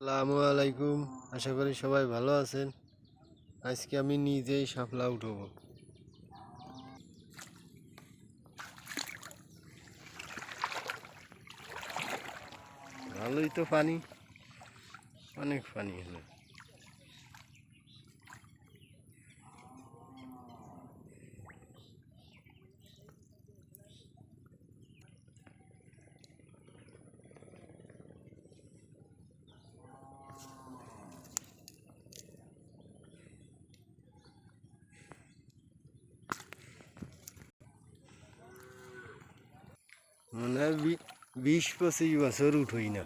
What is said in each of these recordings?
আসসালামু আলাইকুম। আশা করি সবাই ভালো আছেন। আজকে আমি নিজেই শাপলা উঠবো। ভালোই তো পানি। অনেক পানি হলো। মনে হয় বিশ পঁচিশ বছর উঠই না।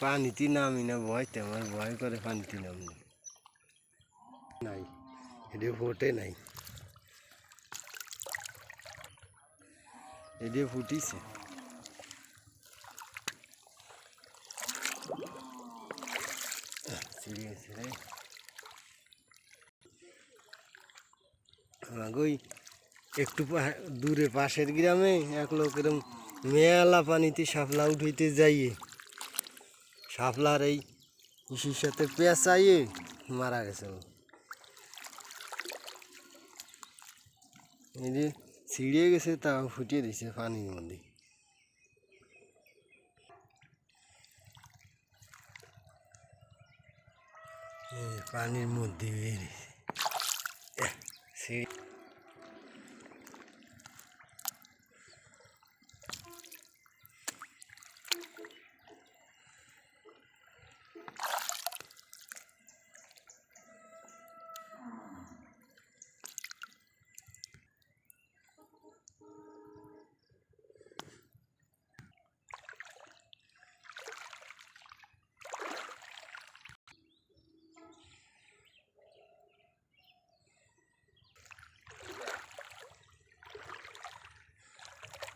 পানিতে নামি না ভয়তে আমার, ভয় করে পানিতে নামি নাই, এটা ফোটে নাই। এটা ফুটিছে। গেছে রে আগই একটু দূরে পাশের গ্রামে এক লোক এরম মেয়ালা পানিতে শাপলা উঠাইতে যাইয়ে, শাপলার এই ইসির সাথে পেঁচাইয়ে মারা গেছে। এই যে ছিঁড়ে গেছে, তাও ফুটিয়ে দিছে পানির মধ্যে পানির মধ্যে বেরিয়েছে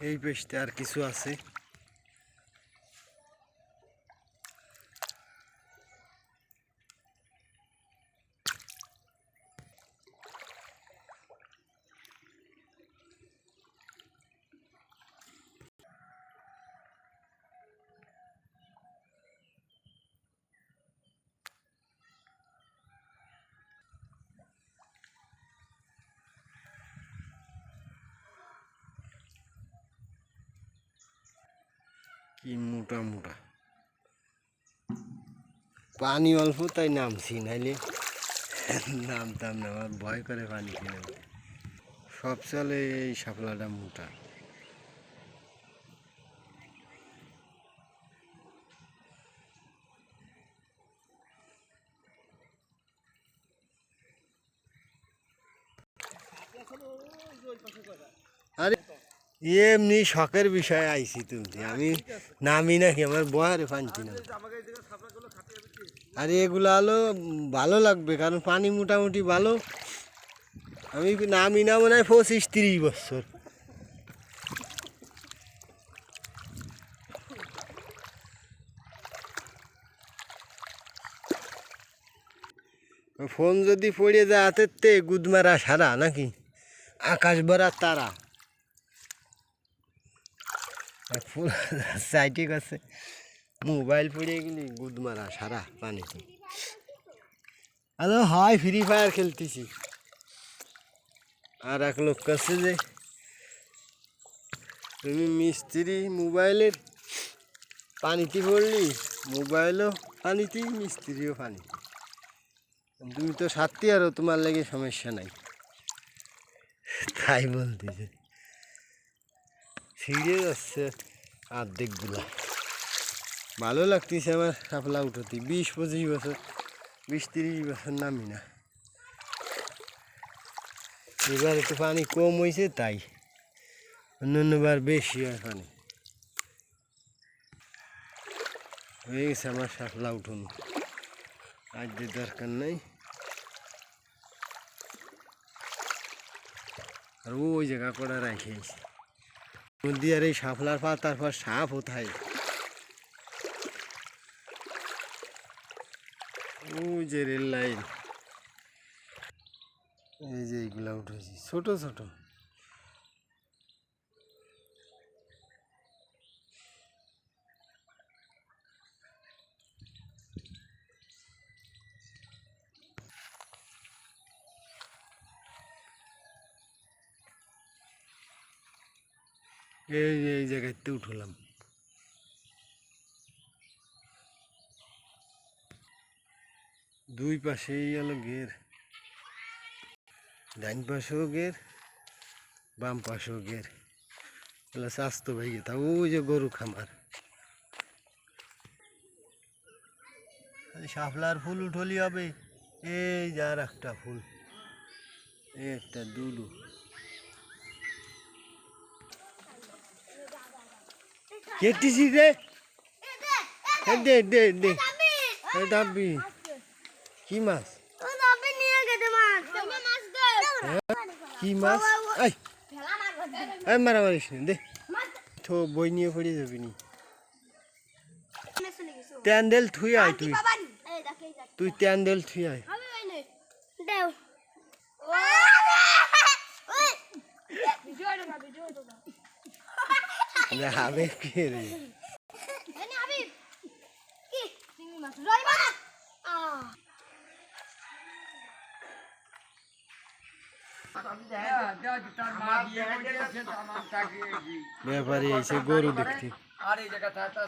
এই পেশতে আর কিছু আছে। কি মোটা মোটা। পানি অল্প তাই নামছি নাইলে নামতাম না আমার ভয় করে পানি কিনে সব চলে এই সাপলাটা মোটা। আরে এমনি শখের বিষয় আইছি তুমি। আমি নামি নাকি আমার বয়ারে পানছি না। আরে এগুলো আলো ভালো লাগবে, কারণ পানি মোটামুটি ভালো। আমি নামি না মনে হয় পঁচিশ তিরিশ বছর। ফোন যদি পড়ে যায় হাতের তে, গুদমারা সারা নাকি? আকাশ ভরা তারা। ফুল সাইটে গেছে। মোবাইল পড়ে গেলি, গুদ মারা সারা পানিতে। হ্যালো হাই ফ্রি ফায়ার খেলতেছি। আর এক লোক কাছে যে, তুমি মিস্ত্রি মোবাইলের পানিতে পড়লি, মোবাইলও পানিতে, মিস্ত্রিও পানি তুমি তো সাথী আরও তোমার লেগে সমস্যা নাই। তাই বলতেছে। ছিঁড়ে যাচ্ছে অর্ধেকগুলা ভালো লাগতেছে আমার শাপলা উঠোতে। বিশ পঁচিশ বছর, বিশ তিরিশ বছর নামি না। এবার একটু পানি কম হয়েছে তাই। অন্যান্যবার বেশি হয় পানি। হয়ে গেছে আমার শাপলা উঠোনো। আজ যে দরকার নাই। আর ওই জায়গা করে রাখিয়েছি নদী আর এই সাফলার পা তারপর সাপ কোথায়? ওই যে রেল লাইন। এই যে এইগুলা উঠেছি, ছোট ছোট। এই যে, এই জায়গাতে উঠলাম। দুই পাশেই হলো গের। ডাইন পাশেও গের, বাম পাশেও গের। এগুলো স্বাস্থ্য ভাই তা, ওই যে গরু খামার। শাপলার ফুল উঠলি হবে, এই যার একটা ফুল। এই একটা দুলু। কেটেছি রে এ দে দে দে। এই ডাববি কি মাছ? কি মাছ? এই মারামারিস দে। তো বই নিয়ে পড়ে যাবি নি। ট্যান্ডেল থুই আয় তুই। তুই ট্যান্ডেল থুই আয়। হবে কে রে ব্যাপারে এসে গরু দেখতে আর এই জায়গাটা একটা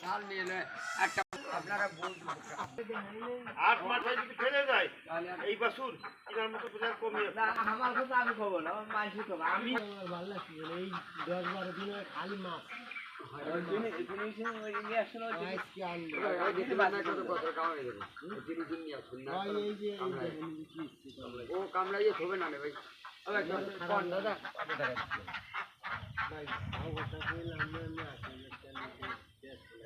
সাল নিয়ে নেয় একটা আপনারা বলবেন আট মাথায় যদি ফেলে যায় এই বাসুর এটার মতো বোঝার কমিয়ে আমার কথা আমি খবো না আমার মানসিক খবর আমি ভালো লাগছে এই দশ বারো দিনে খালি মাছ ও কামড়াইয়ে থবে না রে ভাই দাদা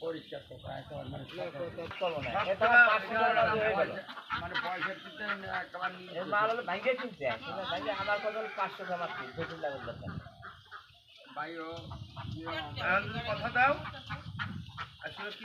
পরিষ্কার কথা একেবারে মানে চলো না এটা হয়ে মানে পয়সা দিতে একেবারে এই মাল হলো ভাঙ্গে আমার কথা হলো পাঁচশো টাকা মাত্র দু তিন টাকার দরকার ভাইও কথা দাও আসলে কি